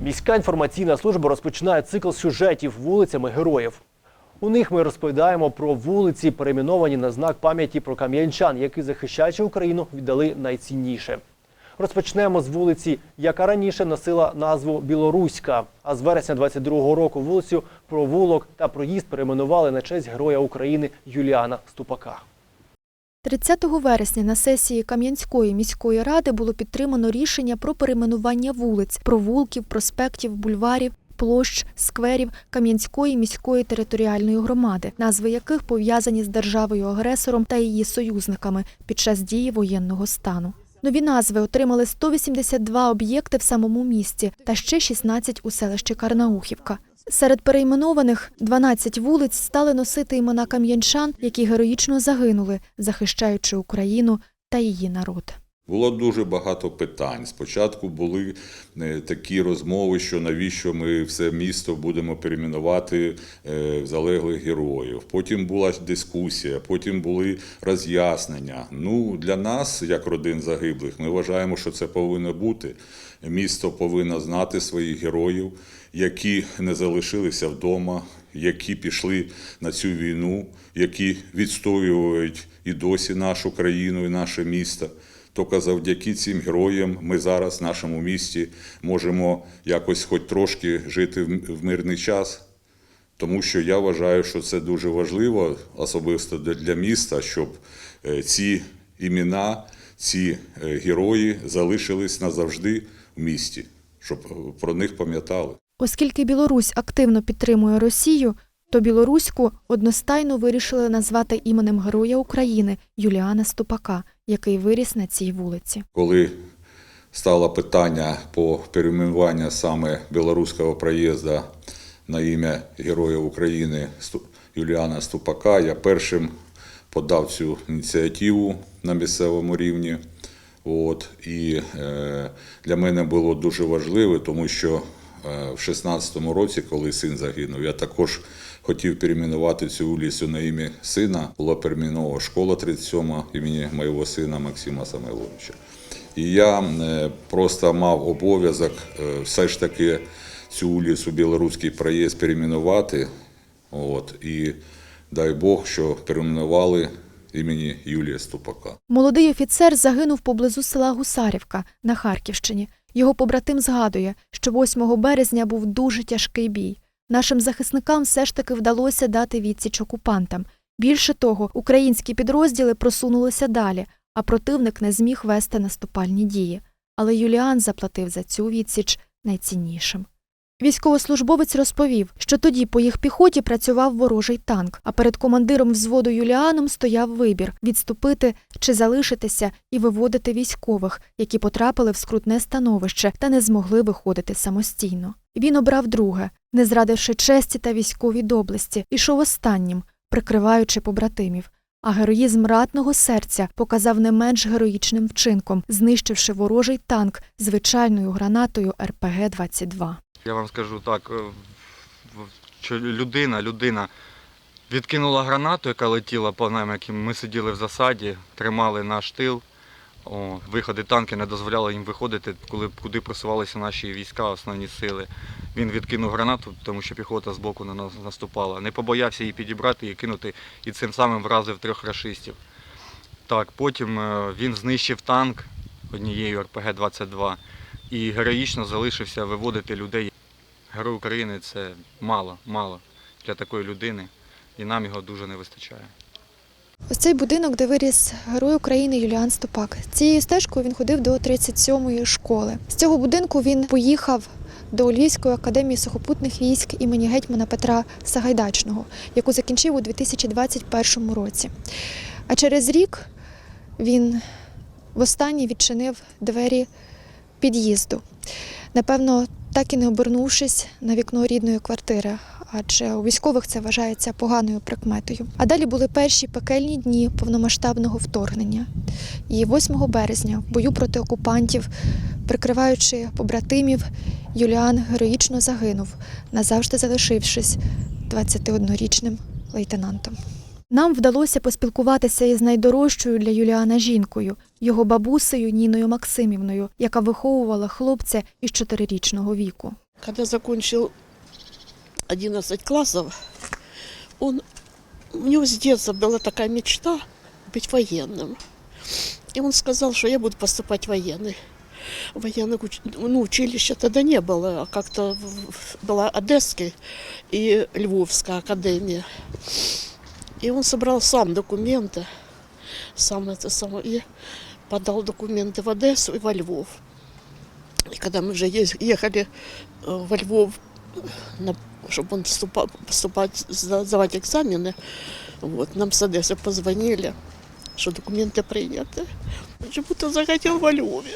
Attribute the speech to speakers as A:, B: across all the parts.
A: Міська інформаційна служба розпочинає цикл сюжетів вулицями героїв. У них ми розповідаємо про вулиці, перейменовані на знак пам'яті про кам'янчан, які, захищаючи Україну, віддали найцінніше. Розпочнемо з вулиці, яка раніше носила назву Білоруська. А з вересня 22-го року вулицю Провулок та проїзд перейменували на честь Героя України Юліана Ступака.
B: 30 вересня на сесії Кам'янської міської ради було підтримано рішення про перейменування вулиць, провулків, проспектів, бульварів, площ, скверів Кам'янської міської територіальної громади, назви яких пов'язані з державою-агресором та її союзниками під час дії воєнного стану. Нові назви отримали 182 об'єкти в самому місті та ще 16 у селищі Карнаухівка. Серед перейменованих 12 вулиць стали носити імена кам'янчан, які героїчно загинули, захищаючи Україну та її народ.
C: Було дуже багато питань. Спочатку були е, такі розмови, що навіщо ми все місто будемо перейменувати е, в залеглих героїв. Потім була дискусія, потім були роз'яснення. Ну, для нас, як родин загиблих, ми вважаємо, що це повинно бути. Місто повинно знати своїх героїв, які не залишилися вдома, які пішли на цю війну, які відстоюють і досі нашу країну і наше місто. Тільки завдяки цим героям ми зараз в нашому місті можемо якось хоч трошки жити в мирний час. Тому що я вважаю, що це дуже важливо, особисто для- для міста, щоб е, ці імена, ці е, герої залишились назавжди в місті, щоб е, про них пам'ятали.
B: Оскільки Білорусь активно підтримує Росію, то білоруську одностайно вирішили назвати іменем Героя України Юліана Ступака, який виріс на цій вулиці.
C: Коли стало питання по перейменуванню саме білоруського проїзду на ім'я Героя України Юліана Ступака, я першим подав цю ініціативу на місцевому рівні. От, і е, для мене було дуже важливо, тому що е, в 16-му році, коли син загинув, я також хотів перейменувати цю вулицю на ім'я сина. Була перейменована школа 37 імені моєго сина Максима Самойловича. І я е, просто мав обов'язок е, все ж таки цю вулицю Білоруський проїзд перейменувати. От, і дай Бог, що перейменували імені Юлія Ступака.
B: Молодий офіцер загинув поблизу села Гусарівка на Харківщині. Його побратим згадує, що 8 березня був дуже тяжкий бій. Нашим захисникам все ж таки вдалося дати відсіч окупантам. Більше того, українські підрозділи просунулися далі, а противник не зміг вести наступальні дії. Але Юліан заплатив за цю відсіч найціннішим. Військовослужбовець розповів, що тоді по їх піхоті працював ворожий танк, а перед командиром взводу Юліаном стояв вибір відступити чи залишитися і виводити військових, які потрапили в скрутне становище та не змогли виходити самостійно. Він обрав друге, не зрадивши честі та військовій доблесті, ішов останнім, прикриваючи побратимів. А героїзм ратного серця показав не менш героїчним вчинком, знищивши ворожий танк звичайною гранатою РПГ-22.
D: Я вам скажу так, е, що людина, людина відкинула гранату, яка летіла по нам, яким ми сиділи в засаді, тримали наш тил. О, виходи танки не дозволяли їм виходити, коли куди просувалися наші війська, основні сили. Він відкинув гранату, тому що піхота з боку на нас наступала. Не побоявся її підібрати і кинути, і цим самим вразив трьох рашистів. Так, потім е, він знищив танк однією РПГ-22 і героїчно залишився виводити людей. Герой України це мало, мало для такої людини, і нам його дуже не вистачає.
B: Ось цей будинок, де виріс герой України Юліан Ступак. Цією стежкою він ходив до 37-ї школи. З цього будинку він поїхав до Львівської академії сухопутних військ імені гетьмана Петра Сагайдачного, яку закінчив у 2021 році. А через рік він востаннє відчинив двері під'їзду. Напевно, так і не обернувшись на вікно рідної квартири, адже у військових це вважається поганою прикметою. А далі були перші пекельні дні повномасштабного вторгнення. І 8 березня в бою проти окупантів, прикриваючи побратимів, Юліан героїчно загинув, назавжди залишившись 21-річним лейтенантом. Нам вдалося поспілкуватися із найдорожчою для Юліана жінкою, його бабусею Ніною Максимівною, яка виховувала хлопця із чотирирічного віку.
E: Когда закончил 11 классов, он, у него с детства была такая мечта быть военным. И он сказал, что я буду поступать в военный. Военных уч- ну, училища тогда не было, а как-то была Одесский и Львовская академия. И он собрал сам документы, сам это самое, и подал документы в Одессу и во Львов. И когда мы уже ехали э, во Львов, на, чтобы он поступал, поступать, сда- сдавать экзамены, вот, нам с Одессы позвонили, что документы приняты. Он же будто захотел во Львове.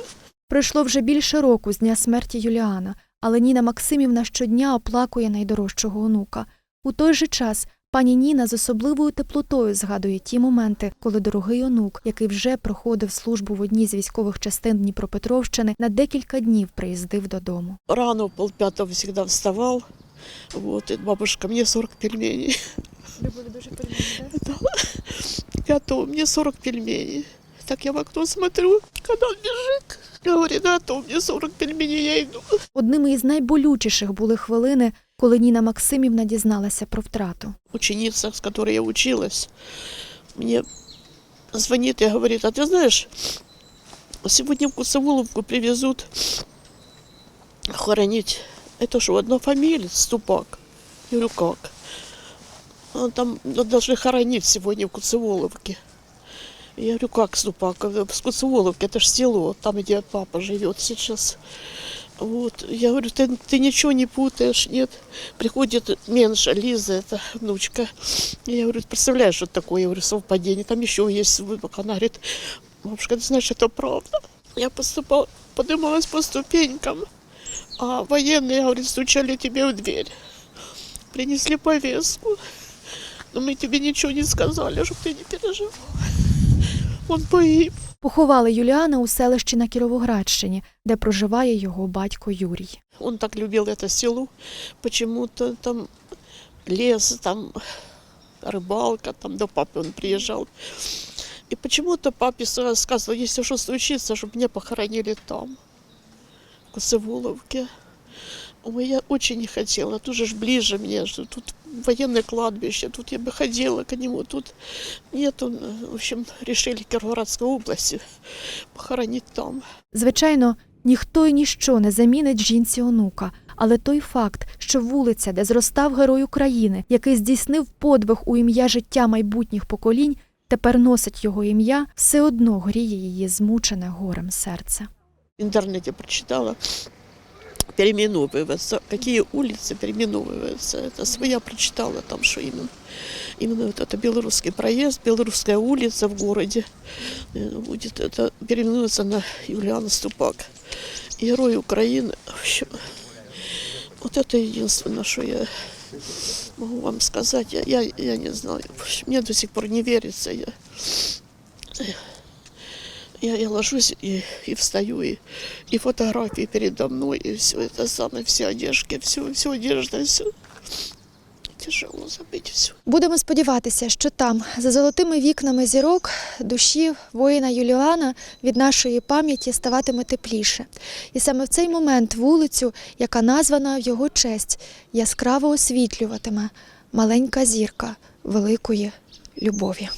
B: Пройшло вже більше року з дня смерті Юліана, але Ніна Максимівна щодня оплакує найдорожчого онука. У той же час пані Ніна з особливою теплотою згадує ті моменти, коли дорогий онук, який вже проходив службу в одній з військових частин Дніпропетровщини, на декілька днів приїздив додому.
E: Рано в полпятого всегда вставал. Вот, и бабушка, мне 40 пельменей. Да. Готово, мне 40 пельменей. Так я в окно смотрю, когда он бежит. Говорит, да, то мне 40 пельменей, я иду.
B: Одними із найболючіших були хвилини, коли Ніна Максимівна дізналася про втрату.
E: Ученица, с которой я училась, мне звонит и говорит, а ты знаешь, сегодня в Кусоволовку привезут хоронить. Это что, однофамилец, Ступак? Я говорю, как? «А Там должны хоронить сегодня в Куцеволовке. Я говорю, как Ступак? В Куцеволовке, это ж село, там, где папа живет сейчас. Вот. Я говорю, ты, ты ничего не путаешь, нет? Приходит меньше Лиза, это внучка. Я говорю, представляешь, что такое? Я говорю, совпадение. Там еще есть выбор. Она говорит, бабушка, ты знаешь, это правда. Я поступала, поднималась по ступенькам, а военные, говорит, стучали тебе в дверь. Принесли повестку. Но мы тебе ничего не сказали, чтобы ты не переживал. Он погиб.
B: Поховали Юліана у селищі на Кіровоградщині, де проживає його батько Юрій.
E: Он так любил это село. Почему-то там лес, там рыбалка, там до папы он приезжал. И почему-то папе сразу сказал, если что случится, чтобы меня похоронили там, в Косоволовке. Ой, я очень не хотела, тут же ж ближе мне, что тут военное кладбище, тут я бы ходила к нему, тут нет, он, в общем, решили Кировоградской области похоронить там.
B: Звичайно, ніхто і ніщо не замінить жінці онука, але той факт, що вулиця, де зростав герой України, який здійснив подвиг у ім'я життя майбутніх поколінь, тепер носить його ім'я, все одно гріє її змучене горем серце.
E: В интернете прочитала, переименовываются, какие улицы переименовываются. Это своя прочитала там, что именно. Именно вот это Белорусский проезд, Белорусская улица в городе э, будет это переименуется на Юлиана Ступак. Герой Украины. В общем, вот это единственное, что я могу вам сказать. Я, я, я не знаю. Мне до сих пор не верится. Я, я, я ложусь и, и встаю, и, и фотографии передо мной, и все это самое, все одежки, все, все одежда, все. Тяжело забыть все.
B: Будемо сподіватися, що там, за золотими вікнами зірок, душі воїна Юліана від нашої пам'яті ставатиме тепліше. І саме в цей момент вулицю, яка названа в його честь, яскраво освітлюватиме маленька зірка великої любові.